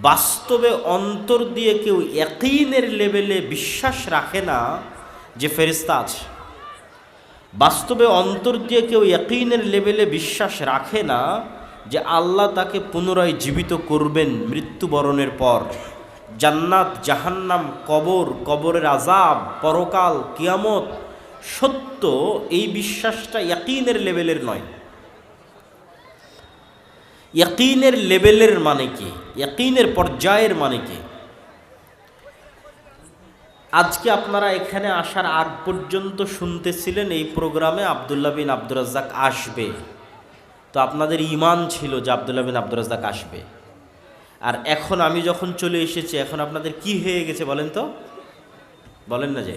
বাস্তবে অন্তর দিয়ে কেউ একইনের লেভেলে বিশ্বাস রাখে না যে ফেরিস্তা আছে। বাস্তবে অন্তর দিয়ে কেউ একইনের লেভেলে বিশ্বাস রাখে না যে আল্লাহ তাকে পুনরায় জীবিত করবেন মৃত্যুবরণের পর। জান্নাত, জাহান্নাম, কবর, কবরের আজাব পরকাল, কিয়ামত সত্য এই বিশ্বাসটা একইনের লেভেলের নয়। ইয়াকিনের লেভেলের মানে কি? ইয়াকিনের পর্যায়ের মানে কি? আজকে আপনারা এখানে আসার আগ পর্যন্ত শুনতেছিলেন এই প্রোগ্রামে আবদুল্লাহ বিন আব্দুর রাজ্জাক আসবে। তো আপনাদের ইমান ছিল যে আবদুল্লাহ বিন আব্দুর রাজ্জাক আসবে। আর এখন আমি যখন চলে এসেছি, এখন আপনাদের কি হয়ে গেছে বলেন তো? বলেন না যে।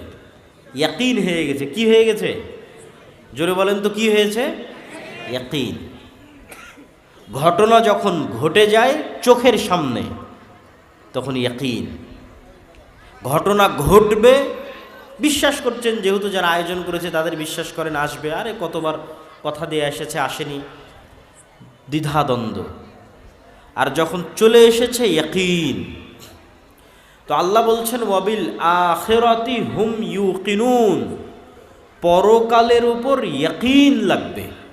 ইয়াকিন হয়ে গেছে। কি হয়ে গেছে? জোরে বলেন তো কি হয়েছে? ইয়াকিন। ঘটনা যখন ঘটে যায় চোখের সামনে, তখন ইয়াকিন। ঘটনা ঘটবে, বিশ্বাস করছেন যেহেতু যারা আয়োজন করেছে তাদের বিশ্বাস করেন আসবে। আরে কতবার কথা দিয়ে এসেছে, আসেনি। দ্বিধাদ্বন্দ্ব। আর যখন চলে এসেছে ইয়াকিন, তো আল্লাহ বলছেন, ওয়াবিল আখেরাতি হুম ইউকিনুন। পরকালের উপর ইয়াকিন লাগবে।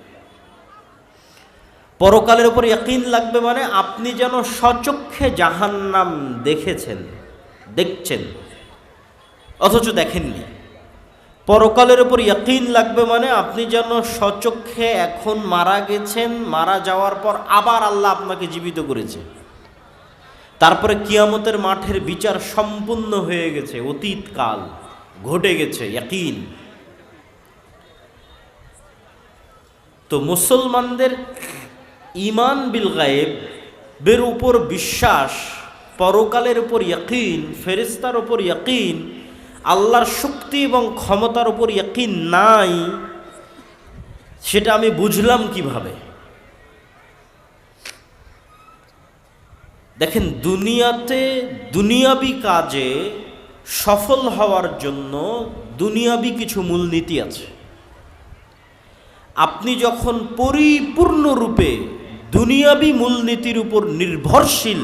পরকালের উপর ইয়াকিন লাগবে মানে আপনি যেন সচক্ষে জাহান্নাম দেখেছেন, দেখছেন, অথচ দেখেননি। পরকালের উপর ইয়াকিন লাগবে মানে আপনি যেন সচক্ষে এখন মারা গেছেন, মারা যাওয়ার পর আবার আল্লাহ আপনাকে জীবিত করেছে। তারপরে কিয়ামতের মাঠের বিচার সম্পূর্ণ হয়ে গেছে, অতীতকাল ঘটে গেছে, ইয়াকিন। তো মুসলমানদের ইমান বিল গায়েব, বের উপর বিশ্বাস, পরকালের উপর ইয়াকিন ফেরিস্তার উপর ইয়াকিন, আল্লাহর শক্তি এবং ক্ষমতার উপর ইয়াকিন নাই, সেটা আমি বুঝলাম কীভাবে? দেখেন, দুনিয়াতে দুনিয়াবি কাজে সফল হওয়ার জন্য দুনিয়াবি কিছু মূলনীতি আছে। আপনি যখন পরিপূর্ণরূপে দুনিয়াবি মূলনীতির উপর নির্ভরশীল,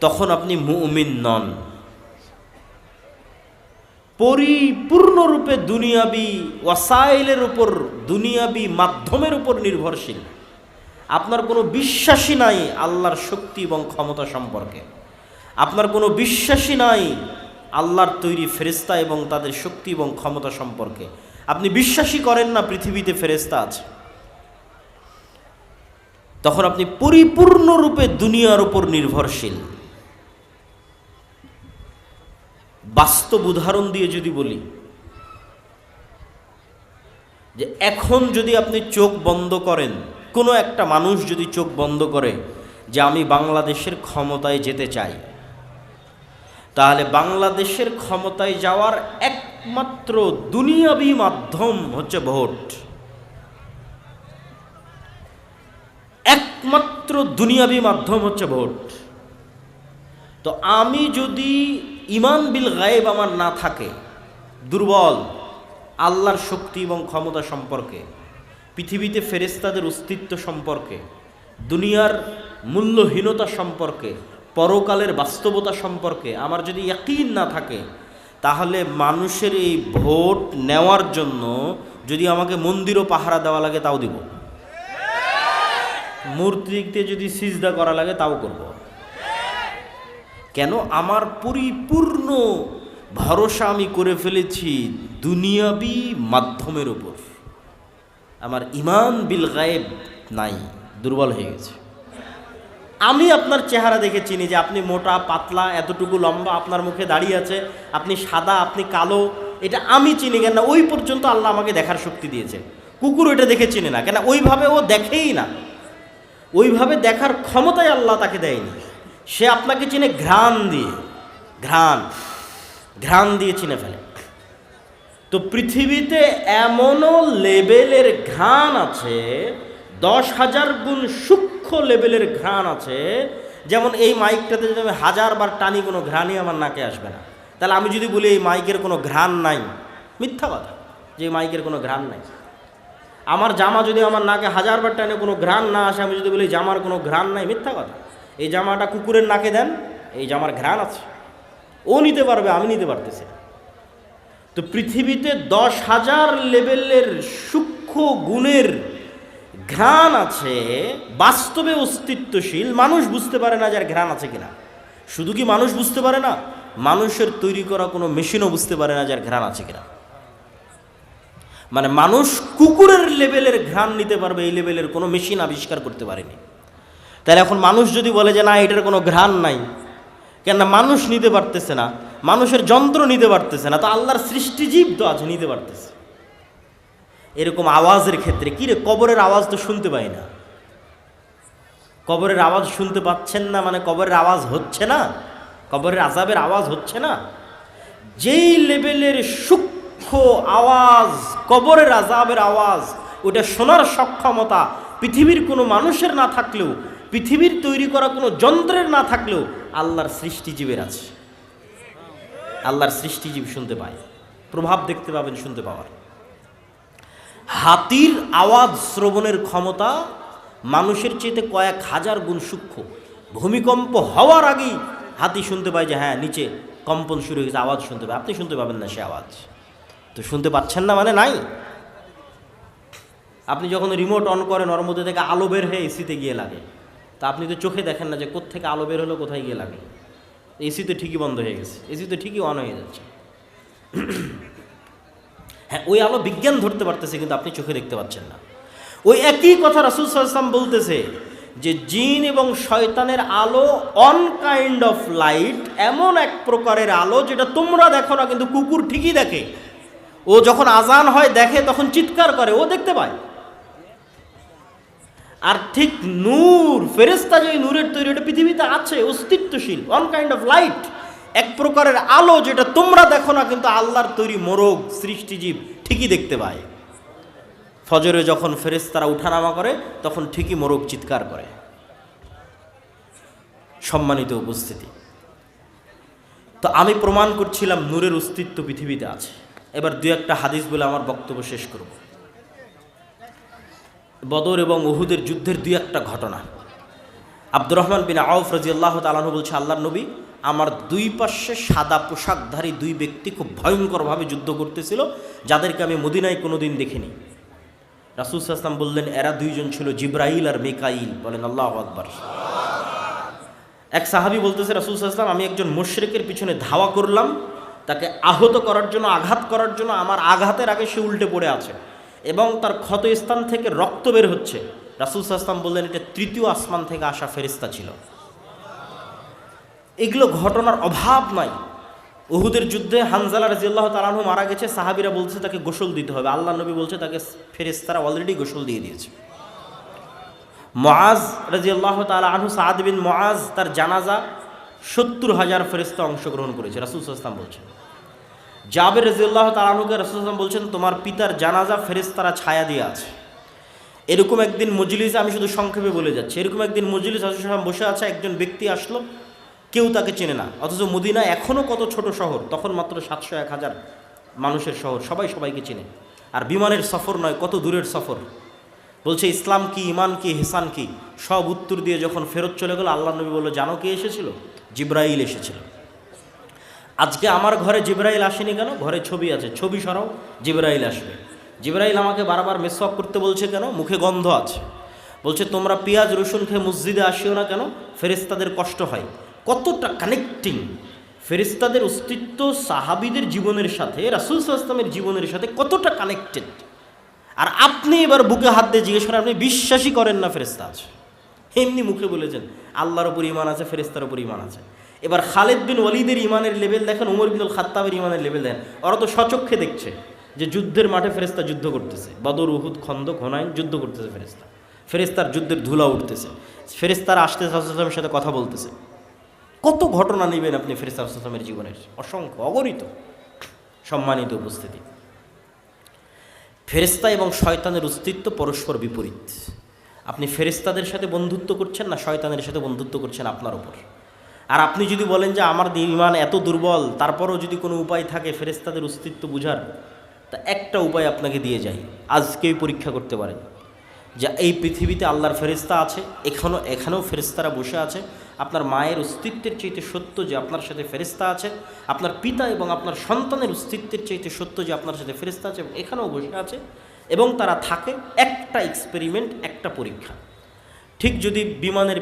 তখন আপনি মুমিন নন। পরিপূর্ণরূপে দুনিয়াবি ওয়াসাইলের উপর, দুনিয়াবি মাধ্যমের উপর নির্ভরশীল। আপনার কোনো বিশ্বাসী নাই আল্লাহর শক্তি এবং ক্ষমতা সম্পর্কে। আপনার কোনো বিশ্বাসী নাই আল্লাহর তৈরি ফেরেস্তা এবং তাদের শক্তি এবং ক্ষমতা সম্পর্কে। আপনি বিশ্বাসই করেন না পৃথিবীতে ফেরেস্তা আছে। তখন আপনি পরিপূর্ণরূপে দুনিয়ার উপর নির্ভরশীল। বাস্তব উদাহরণ দিয়ে যদি বলি, যে এখন যদি আপনি চোখ বন্ধ করেন, কোনো একটা মানুষ যদি চোখ বন্ধ করে যে আমি বাংলাদেশের ক্ষমতায় যেতে চাই, তাহলে বাংলাদেশের ক্ষমতায় যাওয়ার একমাত্র দুনিয়াবি মাধ্যম হচ্ছে ভোট। একমাত্র দুনিয়াবি মাধ্যম হচ্ছে ভোট। তো আমি যদি ইমান বিল গায়েব আমার না থাকে, দুর্বল, আল্লাহর শক্তি এবং ক্ষমতা সম্পর্কে, পৃথিবীতে ফেরেস্তাদের অস্তিত্ব সম্পর্কে, দুনিয়ার মূল্যহীনতা সম্পর্কে, পরকালের বাস্তবতা সম্পর্কে আমার যদি একই না থাকে, তাহলে মানুষের এই ভোট নেওয়ার জন্য যদি আমাকে মন্দিরও পাহারা দেওয়া লাগে তাও দিব। মূর্তিতে যদি সিজদা করা লাগে, তাও করব। কেন? আমার পরিপূর্ণ ভরসা আমি করে ফেলেছি দুনিয়াবি মাধ্যমের উপর। আমার ইমান বিল গায়েব নাই, দুর্বল হয়ে গেছে। আমি আপনার চেহারা দেখে চিনি যে আপনি মোটা, পাতলা, এতটুকু লম্বা, আপনার মুখে দাঁড়িয়ে আছে, আপনি সাদা, আপনি কালো, এটা আমি চিনি কেন ওই পর্যন্ত আল্লাহ আমাকে দেখার শক্তি দিয়েছে। কুকুর ওইটা দেখে চিনে না কেন ওইভাবে ও দেখেই না। ওইভাবে দেখার ক্ষমতাই আল্লাহ তাকে দেয়নি। সে আপনাকে চিনে ঘ্রাণ দিয়ে, ঘ্রাণ ঘ্রাণ দিয়ে চিনে ফেলে। তো পৃথিবীতে এমনও লেভেলের ঘ্রাণ আছে, দশ হাজার গুণ সূক্ষ্ম লেভেলের ঘ্রাণ আছে, যেমন এই মাইকটাতে যদি আমি হাজার বার টানি, কোনো ঘ্রাণই আমার নাকে আসবে না। তাহলে আমি যদি বলি এই মাইকের কোনো ঘ্রাণ নাই, মিথ্যা কথা, যে মাইকের কোনো ঘ্রাণ নাই। আমার জামা যদি আমার নাকে হাজারবার টানে, কোনো ঘ্রাণ না আসে, আমি যদি বলি, জামার কোনো ঘ্রাণ নাই। মিথ্যা কথা। এই জামাটা কুকুরের নাকে দেন, এই জামার ঘ্রাণ আছে। ও নিতে পারবে, আমি নিতে পারতেছি তো পৃথিবীতে দশ হাজার লেভেলের সূক্ষ্ম গুণের ঘ্রাণ আছে, বাস্তবে অস্তিত্বশীল, মানুষ বুঝতে পারে না যার ঘ্রাণ আছে কিনা। শুধু কি মানুষ বুঝতে পারে না, মানুষের তৈরি করা কোনো মেশিনও বুঝতে পারে না যার ঘ্রাণ আছে কিনা। মানে মানুষ কুকুরের লেভেলের ঘ্রাণ নিতে পারবে, এই লেভেলের কোনো মেশিন আবিষ্কার করতে পারেনি। তাহলে এখন মানুষ যদি বলে যে না, এটার কোনো ঘ্রাণ নাই কেন মানুষ নিতে পারতেছে না, মানুষের যন্ত্র নিতে পারতেছে না, তো আল্লাহর সৃষ্টিজীব তো আছে নিতে পারতেছে। এরকম আওয়াজের ক্ষেত্রে কি রে, কবরের আওয়াজ তো শুনতে পাই না। কবরের আওয়াজ শুনতে পাচ্ছেন না মানে কবরের আওয়াজ হচ্ছে না? কবরের আজাবের আওয়াজ হচ্ছে না? যেই লেভেলের সূক্ষ্ম আওয়াজ, কবরের আজাবের আওয়াজ, ওটা শোনার সক্ষমতা, পৃথিবীর কোনো মানুষের না থাকলেও, পৃথিবীর তৈরি করা কোনো যন্ত্রের না থাকলেও আল্লাহর সৃষ্টিজীবের আছে। আল্লাহর সৃষ্টিজীব শুনতে পায়। প্রভাব দেখতে পাবেন, শুনতে পাওয়ার। হাতির আওয়াজ শ্রবণের ক্ষমতা মানুষের চেয়েতে কয়েক হাজার গুণ সূক্ষ্ম। ভূমিকম্প হওয়ার আগেই হাতি শুনতে পায় যে হ্যাঁ নিচে কম্পন শুরু হয়েছে আওয়াজ শুনতে পাবে আপনি শুনতে পাবেন না সে আওয়াজ। তো শুনতে পাচ্ছেন না মানে নাই? আপনি যখন রিমোট অন করেন, ওর মধ্যে থেকে আলো বের হয়ে এসিতে গিয়ে লাগে। তা আপনি তো চোখে দেখেন না যে কোত্থেকে আলো বের হলো, কোথায় গিয়ে লাগে। এসি তো ঠিকই বন্ধ হয়ে গেছে। এসি তো ঠিকই অন হয়ে যাচ্ছে। হ্যাঁ ওই আলো বিজ্ঞান ধরতে পারতেছে, কিন্তু আপনি চোখে দেখতে পাচ্ছেন না। ওই একই কথা রাসুল সাল্লাম বলতেছে যে, জিন এবং শয়তানের আলো অন কাইন্ড অফ লাইট এমন এক প্রকারের আলো যেটা তোমরা দেখো না, কিন্তু কুকুর ঠিকই দেখে। ও যখন আজান হয়, দেখে তখন চিৎকার করে, ও দেখতে পায়। আর ঠিক নূর ফেরেস্তা যে নূরের তৈরি, ওটা পৃথিবীতে আছে, অস্তিত্বশীল অন কাইন্ড অফ লাইট এক প্রকারের আলো যেটা তোমরা দেখো না, কিন্তু আল্লাহর তৈরি মোরগ, সৃষ্টিজীব ঠিকই দেখতে পায়। ফজরে যখন ফেরেস্তারা উঠানামা করে, তখন ঠিকই মোরগ চিৎকার করে। সম্মানিত উপস্থিতি। তো আমি প্রমাণ করছিলাম, নূরের অস্তিত্ব পৃথিবীতে আছে। এবার দু একটা হাদিস বলে আমার বক্তব্য শেষ করব। বদর এবং ওহুদের যুদ্ধের দুই একটা ঘটনা। আব্দুর রহমান বিন আউফ রাজি আল্লাহ তালাহু বলছে আল্লাহ নবী আমার দুই পাশে সাদা পোশাকধারী দুই ব্যক্তি খুব ভয়ঙ্করভাবে যুদ্ধ করতেছিল, যাদেরকে আমি মদিনায় কোনোদিন দেখিনি। রাসুল আসলাম বললেন, এরা দুইজন ছিল জিব্রাইল আর মেকাইল। বলেন, আল্লাহ আকবর। এক সাহাবি বলতেছে, রাসুল আসলাম আমি একজন মুশরিকের পিছনে ধাওয়া করলাম। তাকে আহত করার জন্য, আঘাত করার জন্য আমার আঘাতের আগে সে উল্টে পড়ে আছে এবং তার ক্ষত স্থান থেকে রক্ত বের হচ্ছে। রাসুল আসলাম বললেন, এটা তৃতীয় আসমান থেকে আসা ফেরিস্তা ছিল। এগুলো ঘটনার অভাব নাই। উহুদের যুদ্ধে হানজালা রাজিয়াল্লাহ তালাহু মারা গেছে, সাহাবিরা বলছে তাকে গোসল দিতে হবে। আল্লাহ নবী বলছে তাকে ফেরেস্তারা অলরেডি গোসল দিয়ে দিয়েছে। মআজ রাজিয়াল্লাহ তালা সাদ বিন মআজ তার জানাজা সত্তর হাজার ফেরিস্তা অংশগ্রহণ করেছে, রাসুল ইসলাম বলছেন। জাবের রাজিউল্লাহ তালাহুকে রাসুল ইসলাম বলছেন, তোমার পিতার জানাজা ফেরেস্তারা ছায়া দিয়ে আছে। এরকম একদিন মজলিসে আমি শুধু সংক্ষেপে বলে যাচ্ছি, এরকম একদিন মজলিস আসলাম বসে আছে, একজন ব্যক্তি আসলো, কেউ তাকে চেনে না, অথচ মদিনা এখনও কত ছোট শহর, তখন মাত্র সাতশো এক হাজার মানুষের শহর, সবাই সবাইকে চেনে। আর বিমানের সফর নয়, কত দূরের সফর। বলছে, ইসলাম কি ইমান কি হেসান কি? সব উত্তর দিয়ে যখন ফেরত চলে গেল আল্লাহ নবী বলল, জানো কে এসেছিল? জিব্রাইল এসেছিল। আজকে আমার ঘরে জিব্রাইল আসেনি কেন? ঘরে ছবি আছে। ছবি সরাও, জিব্রাইল আসবে। জিব্রাইল আমাকে বারবার মেসওয়াক করতে বলছে কেন? মুখে গন্ধ আছে। বলছে, তোমরা পেঁয়াজ, রসুন খেয়ে মসজিদে আসিও না কেন? ফেরেস্তাদের কষ্ট হয়। কতটা কানেক্টিং ফেরিস্তাদের অস্তিত্ব সাহাবিদের জীবনের সাথে, রাসুল সাল্লামের জীবনের সাথে কতটা কানেক্টেড আর আপনি এবার বুকে হাত দিয়ে জিজ্ঞেস করেন, আপনি বিশ্বাসই করেন না ফেরিস্তা আছে? এমনি মুখে বলেছেন, আল্লাহর উপর ইমান আছে ফেরিস্তার উপর ইমান আছে। এবার খালেদ বিন ওলিদের ইমানের লেভেল দেখেন, উমর বিনুল খাত্তাবের ইমানের লেভেল দেখেন। ওরা তো সচক্ষে দেখছে যে যুদ্ধের মাঠে ফেরেস্তা যুদ্ধ করতেছে। বদর, উহুদ খন্দ ঘনাইন যুদ্ধ করতেছে ফেরেস্তা ফেরেস্তার যুদ্ধের ধুলা উঠতেছে। ফেরেস্তারা আসতে সাল্লামের সাথে কথা বলতেছে। কত ঘটনা নেবেন আপনি ফেরিস্তা আসলামের জীবনের? অসংখ্য, অগণিত। সম্মানিত উপস্থিতি। ফেরিস্তা এবং শয়তানের অস্তিত্ব পরস্পর বিপরীত। আপনি ফেরিস্তাদের সাথে বন্ধুত্ব করছেন না শয়তানের সাথে বন্ধুত্ব করছেন আপনার ওপর আর আপনি যদি বলেন যে আমার ইমান এত দুর্বল, তারপরও যদি কোনো উপায় থাকে ফেরিস্তাদের অস্তিত্ব বুঝার, তা একটা উপায় আপনাকে দিয়ে যাই। আজকেই পরীক্ষা করতে পারেন যে এই পৃথিবীতে আল্লাহর ফেরিস্তা আছে এখানেও এখানেও ফেরিস্তারা বসে আছে। আপনার মায়ের অস্তিত্বের চাইতে সত্য যে আপনার সাথে ফেরিস্তা আছে, আপনার পিতা এবং আপনার সন্তানের অস্তিত্বের চাইতে সত্য যে আপনার সাথে ফেরিস্তা আছে এখানেও বসে আছে এবং তারা থাকে একটা এক্সপেরিমেন্ট একটা পরীক্ষা। ঠিক যদি বিমানের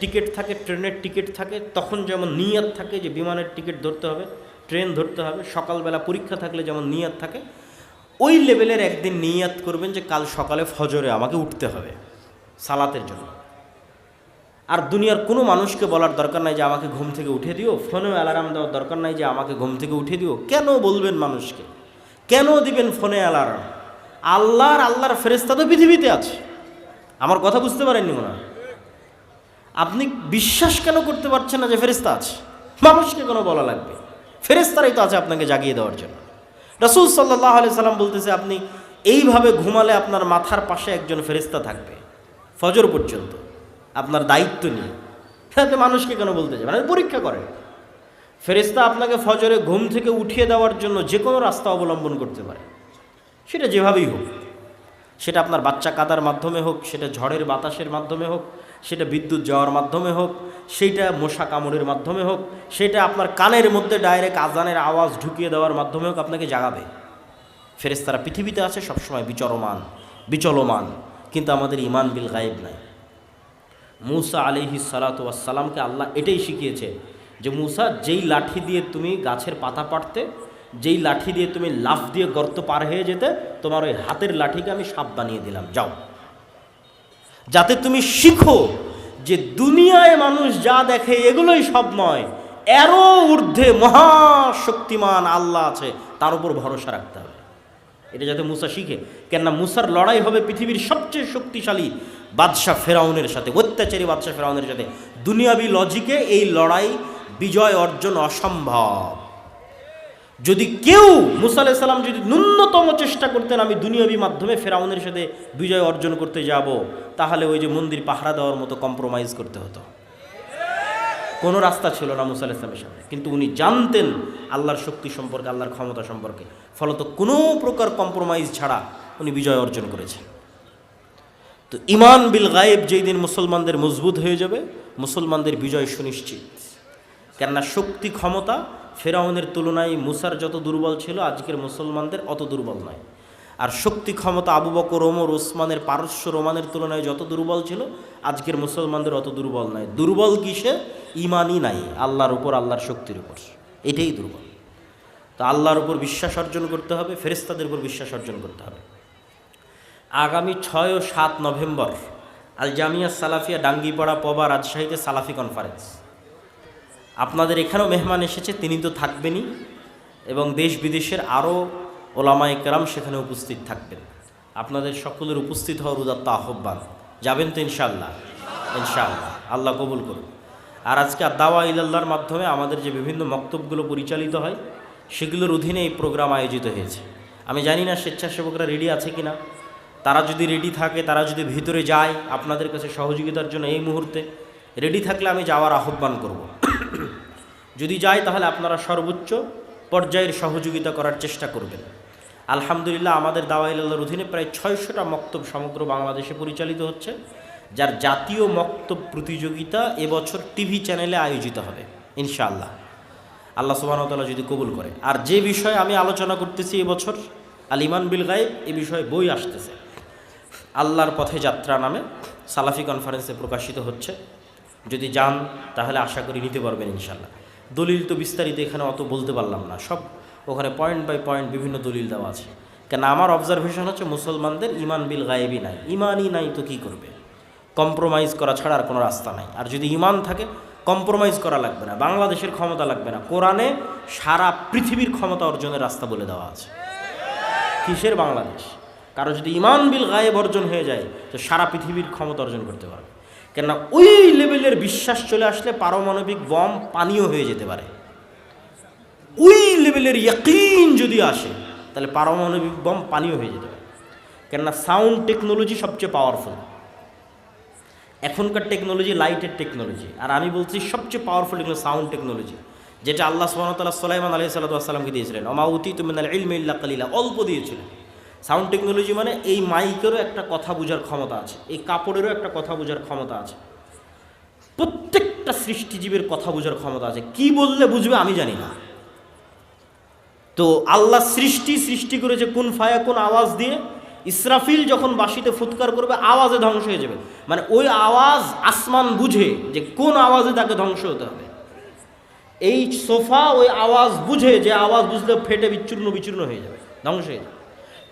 টিকিট থাকে, ট্রেনের টিকিট থাকে, তখন যেমন নিয়াত থাকে যে বিমানের টিকিট ধরতে হবে, ট্রেন ধরতে হবে, সকালবেলা পরীক্ষা থাকলে যেমন নিয়াত থাকে, ওই লেভেলের একদিন নিয়াত করবেন যে কাল সকালে ফজরে আমাকে উঠতে হবে, সালাতের জন্য। আর দুনিয়ার কোনো মানুষকে বলার দরকার নাই যে আমাকে ঘুম থেকে উঠে দিও ফোনে অ্যালার্ম দেওয়ার দরকার নাই যে আমাকে ঘুম থেকে উঠে দিও। কেন বলবেন মানুষকে? কেন দিবেন ফোনে অ্যালার্ম আল্লাহর আল্লাহর ফেরেস্তা তো পৃথিবীতে আছে। আমার কথা বুঝতে পারেননি মনে আপনি বিশ্বাস কেন করতে পারছেন না যে ফেরেস্তা আছে? মানুষকে কোনো বলা লাগবে? ফেরেস্তারাই তো আছে আপনাকে জাগিয়ে দেওয়ার জন্য। রসুল সাল্লাহ আলি সাল্লাম বলতেছে, আপনি এইভাবে ঘুমালে আপনার মাথার পাশে একজন ফেরেস্তা থাকবে। ফজর পর্যন্ত। আপনার দায়িত্ব নিয়ে। আপনি মানুষকে কেন বলতে মানে পরীক্ষা করেন। ফেরেস্তা আপনাকে ফজরে ঘুম থেকে উঠিয়ে দেওয়ার জন্য যে কোনো রাস্তা অবলম্বন করতে পারে। সেটা যেভাবেই হোক, সেটা আপনার বাচ্চা কাদার মাধ্যমে হোক, সেটা ঝড়ের বাতাসের মাধ্যমে হোক, সেটা বিদ্যুৎ যাওয়ার মাধ্যমে হোক সেইটা মশা কামড়ের মাধ্যমে হোক, সেটা আপনার কানের মধ্যে ডাইরেক্ট আজানের আওয়াজ ঢুকিয়ে দেওয়ার মাধ্যমে হোক আপনাকে জাগাবে। ফেরেস্তারা পৃথিবীতে আছে, সবসময় বিচরমান, বিচলমান, কিন্তু আমাদের ইমান বিল গায়েব নাই। মুসা আলিহি সালাতামকে আল্লাহ এটাই শিখিয়েছে যে, মুসা, যেই লাঠি দিয়ে তুমি গাছের পাতা পাড়তে যেই লাঠি দিয়ে তুমি লাফ দিয়ে গর্ত পার হয়ে যেতে, তোমার ওই হাতের লাঠিকে আমি সাপ বানিয়ে দিলাম। যাও। যাতে তুমি শিখো যে দুনিয়ায় মানুষ যা দেখে এগুলোই সব নয়, এরও ঊর্ধ্বে মহাশক্তিমান আল্লাহ আছে, তার উপর ভরসা রাখতে হবে। এটা যাতে মুসা শিখে। কেননা মুসার লড়াই হবে পৃথিবীর সবচেয়ে শক্তিশালী বাদশাহ ফেরাউনের সাথে, অত্যাচারী বাদশাহ ফেরাউনের সাথে। দুনিয়াবি লজিকে এই লড়াই বিজয় অর্জন অসম্ভব। যদি কেউ মুসা সালাম যদি ন্যূনতম চেষ্টা করতেন, আমি দুনিয়াবি মাধ্যমে ফেরাউনের সাথে বিজয় অর্জন করতে যাব, তাহলে ওই যে মন্দির পাহারা দেওয়ার মতো কম্প্রোমাইজ করতে হতো। কোনো রাস্তা ছিল না মুসা আলাইহিস সালামের সামনে। কিন্তু উনি জানতেন আল্লাহর শক্তি সম্পর্কে, আল্লাহর ক্ষমতা সম্পর্কে। ফলত কোনো প্রকার কম্প্রোমাইজ ছাড়া উনি বিজয় অর্জন করেছেন। তো ইমান বিল গায়েব যেই দিন মুসলমানদের মজবুত হয়ে যাবে, মুসলমানদের বিজয় সুনিশ্চিত। কেননা শক্তি ক্ষমতা ফেরাউনের তুলনায় মুসার যত দুর্বল ছিল, আজকের মুসলমানদের অত দুর্বল নয়। আর শক্তি ক্ষমতা আবু বকর, ওমর, ওসমানের পারস্য রোমানের তুলনায় যত দুর্বল ছিল, আজকের মুসলমানদের অত দুর্বল নয়। দুর্বল কিসে? ইমানই নাই, আল্লাহর উপর, আল্লাহর শক্তির উপর। এটাই দুর্বল। তো আল্লাহর উপর বিশ্বাস অর্জন করতে হবে ফেরেস্তাদের উপর বিশ্বাস অর্জন করতে হবে। আগামী ছয় ও সাত নভেম্বর আল জামিয়া সালাফিয়া ডাঙ্গিপাড়া পবা রাজশাহীতে সালাফি কনফারেন্স আপনাদের এখানেও মেহমান এসেছে, তিনি তো থাকবেনই এবং দেশ বিদেশের আরও ওলামায় কেরাম সেখানে উপস্থিত থাকবেন। আপনাদের সকলের উপস্থিত হওয়ার উদাত্ত আহ্বান। যাবেন তো ইনশাল্লাহ ইনশাআল্লাহ, আল্লাহ কবুল করুন। আর আজকে দাওয়া ইলাল্লাহর মাধ্যমে আমাদের যে বিভিন্ন মক্তবগুলো পরিচালিত হয়, সেগুলোর অধীনে এই প্রোগ্রাম আয়োজিত হয়েছে। আমি জানি না স্বেচ্ছাসেবকরা রেডি আছে কি না তারা যদি রেডি থাকে, তারা যদি ভিতরে যায়, আপনাদের কাছে সহযোগিতার জন্য এই মুহূর্তে রেডি থাকলে আমি যাওয়ার আহ্বান করব। যদি যাই তাহলে আপনারা সর্বোচ্চ পর্যায়ের সহযোগিতা করার চেষ্টা করবেন। আলহামদুলিল্লাহ, আমাদের দাওয়াইল্লাহর অধীনে প্রায় ছয়শোটা মক্তব সমগ্র বাংলাদেশে পরিচালিত হচ্ছে, যার জাতীয় মক্তব প্রতিযোগিতা এবছর টিভি চ্যানেলে আয়োজিত হবে, ইনশাআল্লাহ। আল্লাহ সুবাহতাল্লাহ যদি কবুল করে। আর যে বিষয়ে আমি আলোচনা করতেছি এবছর, আল ইমান বিল গায়েব, এ বিষয়ে বই আসতেছে। আল্লাহর পথে যাত্রা নামে সালাফি কনফারেন্সে প্রকাশিত হচ্ছে। যদি যান, তাহলে আশা করি নিতে পারবেন ইনশাল্লাহ দলিল তো বিস্তারিত এখানে অত বলতে পারলাম না। সব ওখানে পয়েন্ট বাই পয়েন্ট বিভিন্ন দলিল দেওয়া আছে। কেন আমার অবজারভেশন হচ্ছে মুসলমানদের ইমান বিল গায়েবই নাই। ইমানই নাই তো কী করবে? কম্প্রোমাইজ করা ছাড়া আর কোনো রাস্তা নাই। আর যদি ইমান থাকে কম্প্রোমাইজ করা লাগবে না। বাংলাদেশের ক্ষমতা লাগবে না। কোরআনে সারা পৃথিবীর ক্ষমতা অর্জনের রাস্তা বলে দেওয়া আছে। কিসের বাংলাদেশ? কারও যদি ইমান বিল গায়েব অর্জন হয়ে যায়, তো সারা পৃথিবীর ক্ষমতা অর্জন করতে পারবে। কেননা ওই লেভেলের বিশ্বাস চলে আসলে পারমাণবিক বম পানীয় হয়ে যেতে পারে। ওই লেভেলের ইয়াকিন যদি আসে, তাহলে পারমাণবিক বম পানীয় হয়ে যেতে পারে। কেননা সাউন্ড টেকনোলজি সবচেয়ে পাওয়ারফুল এখনকার টেকনোলজি লাইটের টেকনোলজি আর আমি বলছি সবচেয়ে পাওয়ারফুল এগুলো সাউন্ড টেকনোলজি যেটা আল্লাহ সুবাহতাল্লাহ সালাইমান আলি সাল্লাতামকে দিয়েছিলেন। অমাউতি তুমিনাল ইলমিল্লা কালিলা। অল্প দিয়েছিলেন। সাউন্ড টেকনোলজি মানে এই মাইকেরও একটা কথা বোঝার ক্ষমতা আছে, এই কাপড়েরও একটা কথা বোঝার ক্ষমতা আছে। প্রত্যেকটা সৃষ্টিজীবের কথা বোঝার ক্ষমতা আছে। কি বললে বুঝবে আমি জানি না। তো আল্লাহ সৃষ্টি সৃষ্টি করেছে কোন ফায়া কোন আওয়াজ দিয়ে। ইসরাফিল যখন বাঁশিতে ফুৎকার করবে, আওয়াজে ধ্বংস হয়ে যাবে। মানে ওই আওয়াজ আসমান বুঝে যে কোন আওয়াজে তাকে ধ্বংস হতে হবে। এই সোফা ওই আওয়াজ বুঝে, যে আওয়াজ বুঝলে ফেটে বিচ্ছূর্ণ বিচূর্ণ হয়ে যাবে, ধ্বংস হয়ে যাবে।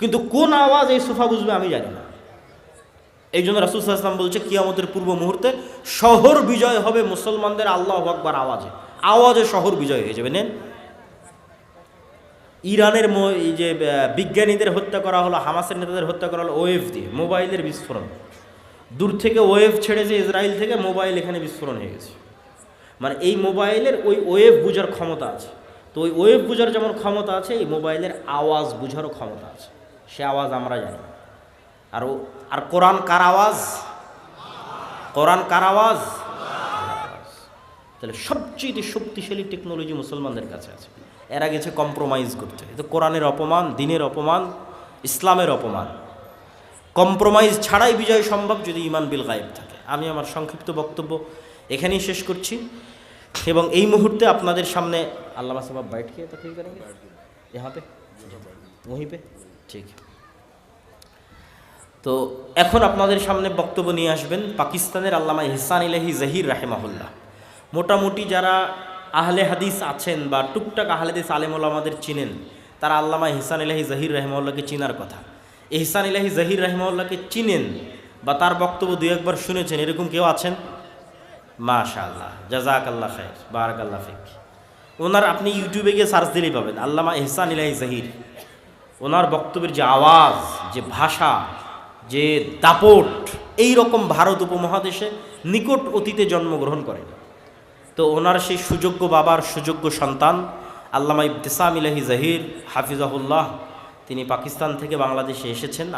কিন্তু কোন আওয়াজ এই সোফা বুঝবে আমি জানি না। এই জন্য রাসুল সাল্লাম বলছে, কিয়ামতের পূর্ব মুহূর্তে শহর বিজয় হবে মুসলমানদের আল্লাহ আকবার আওয়াজে। আওয়াজে শহর বিজয় হয়ে যাবে, নেন। ইরানের এই যে বিজ্ঞানীদের হত্যা করা হলো, হামাসের নেতাদের হত্যা করা হলো ওয়েভ দিয়ে, মোবাইলের বিস্ফোরণ। দূর থেকে ওয়েভ ছেড়েছে ইসরায়েল থেকে, মোবাইল এখানে বিস্ফোরণ হয়ে গেছে। মানে এই মোবাইলের ওই ওয়েভ বোঝার ক্ষমতা আছে। তো ওই ওয়েভ বোঝার যেমন ক্ষমতা আছে, এই মোবাইলের আওয়াজ বোঝারও ক্ষমতা আছে। সে আওয়াজ আমরা জানি না। আর ও- আর কোরআন কার আওয়াজ কোরআন কার আওয়াজ তাহলে সবচেয়ে শক্তিশালী টেকনোলজি মুসলমানদের কাছে আছে এরা গেছে কম্প্রোমাইজ করতে তো কোরআনের অপমান দিনের অপমান ইসলামের অপমান কম্প্রোমাইজ ছাড়াই বিজয় সম্ভব যদি ইমান বিল গায়েব থাকে আমি আমার সংক্ষিপ্ত বক্তব্য এখানেই শেষ করছি এবং এই মুহূর্তে আপনাদের সামনে আল্লাহ সাহেব बैठ के तकरीर करेंगे यहाँ पे वहीं पे ঠিক। তো এখন আপনাদের সামনে বক্তব্য নিয়ে আসবেন পাকিস্তানের আল্লামা ইহসান ইলাহি জাহির রাহেমাহুল্লাহ। মোটামুটি যারা আহলে হাদিস আছেন বা টুকটাক আহলে হাদিস আলেমুল আমাদের চিনেন, তারা আল্লামা ইহসান ইলাহি জাহির রাহেমাউল্লাহকে চিনার কথা। ইহসান ইলাহি জাহির রাহেমাউল্লাহকে চিনেন বা তার বক্তব্য দু একবার শুনেছেন, এরকম কেউ আছেন? মাশা আল্লাহ জাজাক আল্লাহ খায়ের বারাক আল্লাহ ফিক। ওনার আপনি ইউটিউবে গিয়ে সার্চ দিলেই পাবেন, আল্লামা ইহসান ইলাহি জাহির। ওনার বক্তব্যের যে আওয়াজ, যে ভাষা, যে দাপট এই রকম ভারত উপমহাদেশে নিকট অতীতে জন্মগ্রহণ করেন। তো ওনার সেই সুযোগ্য বাবার সুযোগ্য সন্তান, আল্লামা ইবতেসাম ইলাহি জাহির হাফিজাহুল্লাহ, তিনি পাকিস্তান থেকে বাংলাদেশে এসেছেন।